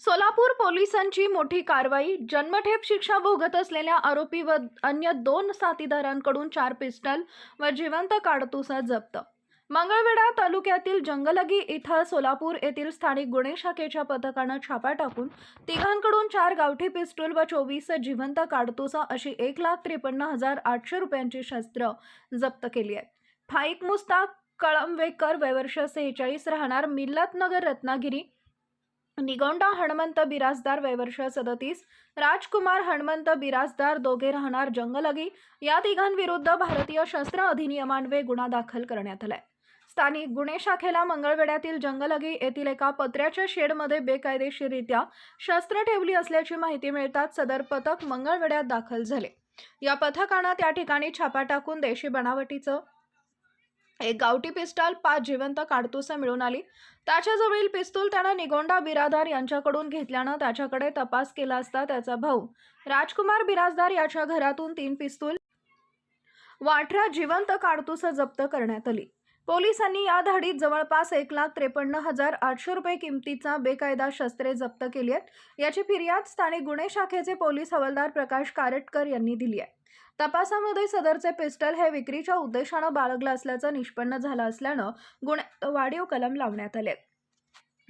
सोलापूर पोलिसांची मोठी कारवाई जन्मठेप शिक्षा भोगत असलेल्या आरोपी व अन्य दोन साथीदारांकडून चार पिस्टल व जिवंत काडतुसा जप्त. मंगळवेढा तालुक्यातील जंगलगी इथं सोलापूर येथील स्थानिक गुन्हे शाखेच्या पथकानं छापा टाकून तिघांकडून चार गावठी पिस्टूल व चोवीस जिवंत काडतुसा अशी एक लाख त्रेपन्न हजार आठशे रुपयांची शस्त्र जप्त केली आहेत फाईक मुस्ताक कळंबेकर वयवर्ष सेहेचाळीस राहणार मिल्लतनगर रत्नागिरी निगोंडा हणमंत बिराजदार वयवर्ष सदतीस राजकुमार हणमंत बिराजदार दोघे राहणार जंगलगी या तिघांविरुद्ध भारतीय शस्त्र अधिनियमान्वये गुन्हा दाखल करण्यात आलाय. स्थानिक गुन्हे शाखेला मंगळवेड्यातील जंगलगी येथील एका पत्र्याच्या शेडमध्ये बेकायदेशीररित्या शस्त्र ठेवली असल्याची माहिती मिळताच सदर पथक मंगळवेड्यात दाखल झाले. या पथकानं त्या ठिकाणी छापा टाकून देशी बनावटीचं एक गावठी पिस्टल पाच जिवंत काडतुसं मिळून आली. त्याच्याजवळील पिस्तूल त्यानं निगोंडा बिरादार यांच्याकडून घेतल्यानं त्याच्याकडे तपास केला असता त्याचा भाऊ. राजकुमार बिराजदार याच्या घरातून तीन पिस्तूल व अठरा जिवंत काडतुसं जप्त करण्यात आली. पोलिसांनी या धाडीत जवळपास एक लाख त्रेपन्न हजार आठशे रुपये किमतीचा बेकायदा शस्त्रे जप्त केली आहेत. याची फिर्याद स्थानिक गुन्हे शाखेचे पोलीस हवालदार प्रकाश कारटकर यांनी दिली आहे. तपासामध्ये सदरचे पिस्टल हे विक्रीच्या उद्देशानं बाळगलं असल्याचं निष्पन्न झालं असल्यानं गुन्ह्यात वाढीव कलम लावण्यात आले.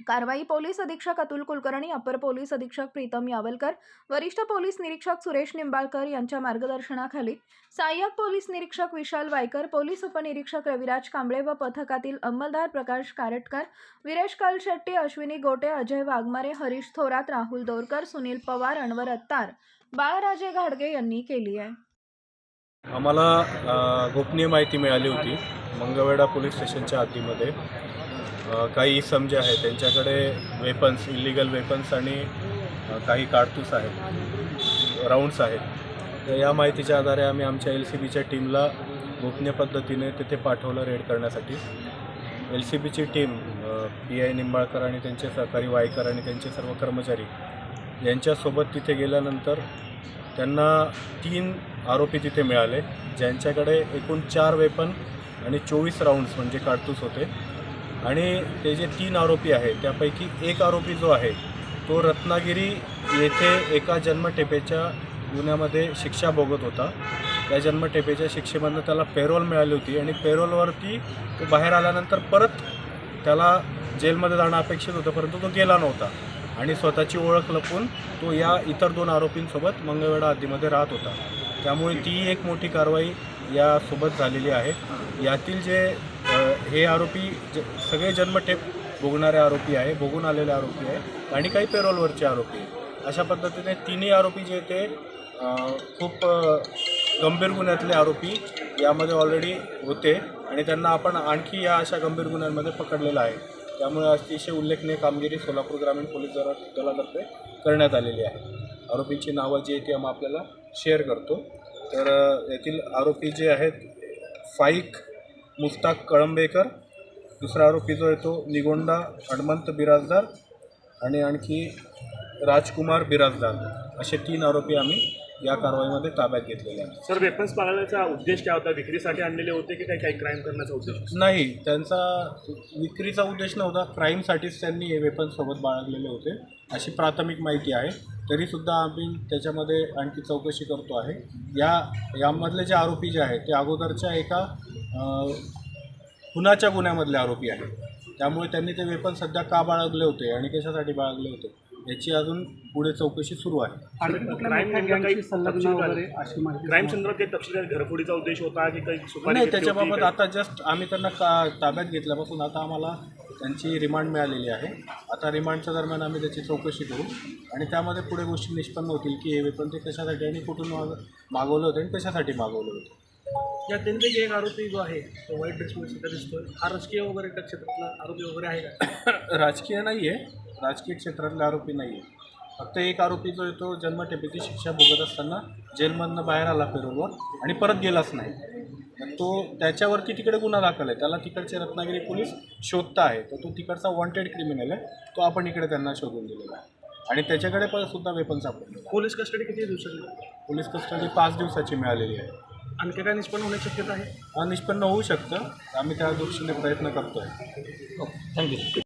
कारवाई पोलीस अधीक्षक अतुल कुलकर्णी अपर पोलीस अधीक्षक प्रीतम यावलकर वरिष्ठ पोलीस निरीक्षक सुरेश निंबाळकर यांच्या मार्गदर्शनाखाली सहाय्यक पोलीस निरीक्षक विशाल वायकर पोलीस उपनिरीक्षक रविराज कांबळे व पथकातील अंमलदार प्रकाश कारटकर विरेश कलशेट्टी अश्विनी गोटे अजय वाघमारे हरीश थोरात राहुल दोरकर सुनील पवार अनवर अत्तार बाळराजे घाडगे यांनी केली आहे. आम्हाला गोपनीय माहिती मिळाली होती मंगळवेढा पोलीस स्टेशनच्या हद्दीमध्ये. काही इसम जे आहेत त्यांच्याकडे वेपन्स इलिगल वेपन्स आणि काही कारतूस आहेत राऊंड्स आहेत. तर या माहितीच्या आधारे आम्ही आमच्या एल सी बीच्या टीमला गोपनीय पद्धतीने तिथे पाठवलं रेड करण्यासाठी. एल सी बीची टीम पी आय निंबाळकर आणि त्यांचे सहकारी वायकर आणि त्यांचे सर्व कर्मचारी यांच्यासोबत तिथे गेल्यानंतर त्यांना तीन आरोपी तिथे मिळाले ज्यांच्याकडे एकूण चार वेपन आणि चोवीस राऊंड्स म्हणजे काडतूस होते. आणि ते जे तीन आरोपी आहेत त्यापैकी एक आरोपी जो आहे तो रत्नागिरी येथे एका जन्मठेपेच्या गुन्ह्यामध्ये शिक्षा भोगत होता. त्या जन्मठेपेच्या शिक्षेमधनं त्याला पेरोल मिळाली होती आणि पेरोलवरती तो बाहेर आल्यानंतर परत त्याला जेलमध्ये जाणं अपेक्षित होतं परंतु तो गेला नव्हता. आणि स्वतःची ओळख लपवून तो या इतर दोन आरोपींसोबत मंगळवेढा आधीमध्ये राहत होता. त्यामुळे ती एक मोठी कारवाई यासोबत झालेली आहे. यातील जे हे आरोपी ज सगळे जन्मठेप भोगणारे आरोपी आहे भोगून आलेले आरोपी आहे आणि काही पेरोलवरचे आरोपी आहे अशा पद्धतीने तिन्ही आरोपी जे ते खूप गंभीर गुन्ह्यातले आरोपी यामध्ये ऑलरेडी होते आणि त्यांना आपण आणखी या अशा गंभीर गुन्ह्यांमध्ये पकडलेलं आहे. त्यामुळे अतिशय उल्लेखनीय कामगिरी सोलापूर ग्रामीण पोलीस दला दलातर्फे करण्यात आलेली आहे. आरोपींची नावं जी आहे ती आम्ही आपल्याला शेअर करतो. तर यातील आरोपी जे आहेत फाईक मुस्ताक कळंबेकर. दुसरा आरोपी जो आहे तो निगोंडा हणमंत बिराजदार आणि आणखी राजकुमार बिराजदार. असे तीन आरोपी आम्ही या कारवाईमध्ये ताब्यात घेतलेले आहेत सर वेपन्स पाळण्याचा उद्देश काय होता? विक्रीसाठी आणलेले होते की काही काही क्राईम करण्याचा उद्देश? नाही त्यांचा विक्रीचा उद्देश नव्हता. क्राईमसाठीच त्यांनी हे वेपन सोबत बाळगलेले होते अशी प्राथमिक माहिती आहे. तरीसुद्धा आम्ही त्याच्यामध्ये आणखी चौकशी करतो आहे. या यामधले जे आरोपी जे आहेत ते अगोदरच्या एका खुनाच्या गुन्ह्यामधले आरोपी आहेत. त्यामुळे त्यांनी ते वेपन सध्या का बाळगले होते आणि कशासाठी बाळगले होते? याची अजून पुढे चौकशी सुरू आहे. क्राईम नेमका काही क्राईम संदर्भात काही तपशील घरफोडीचा उद्देश होता की काही सुपारी नाही घेतली त्याच्याबाबत होती, आता जस्ट आम्ही त्यांना का ताब्यात घेतल्यापासून आता आम्हाला त्यांची रिमांड मिळालेली आहे. आता रिमांडच्या दरम्यान आम्ही त्याची चौकशी करू. आणि त्यामध्ये पुढे गोष्टी निष्पन्न होतील की हे वेपन ते कशासाठी आणि कुठून माग मागवलं होतं आणि कशासाठी मागवलं होतं. या त्यांपैकी एक आरोपी जो आहे तो वाईट ड्रेसमध्ये सध्या दिसतोय. हा राजकीय वगैरे त्या क्षेत्रातला आरोपी वगैरे आहे का? राजकीय नाही आहे राजकीय क्षेत्रातले आरोपी नाही आहे फक्त एक आरोपी जो आहे तो जन्मठेपेची शिक्षा भोगत असताना जेलमधनं बाहेर आला पेरोलवर आणि परत गेलाच नाही. तो त्याच्यावरती तिकडे गुन्हा दाखल आहे. त्याला तिकडचे रत्नागिरी पोलीस शोधता आहे. तर तो तिकडचा वॉन्टेड क्रिमिनल आहे. तो आपण इकडे त्यांना शोधून दिलेला आहे. आणि त्याच्याकडे पण सुद्धा वेपन सापडलेलं आहे पोलीस कस्टडी किती दिवसाची पोलीस कस्टडी पाच दिवसाची मिळालेली आहे. आणखी काय निष्पन्न होण्याची शक्यता आहे? हा निष्पन्न होऊ शकतं. आम्ही त्या दृष्टीने प्रयत्न करतो आहे थँक्यू.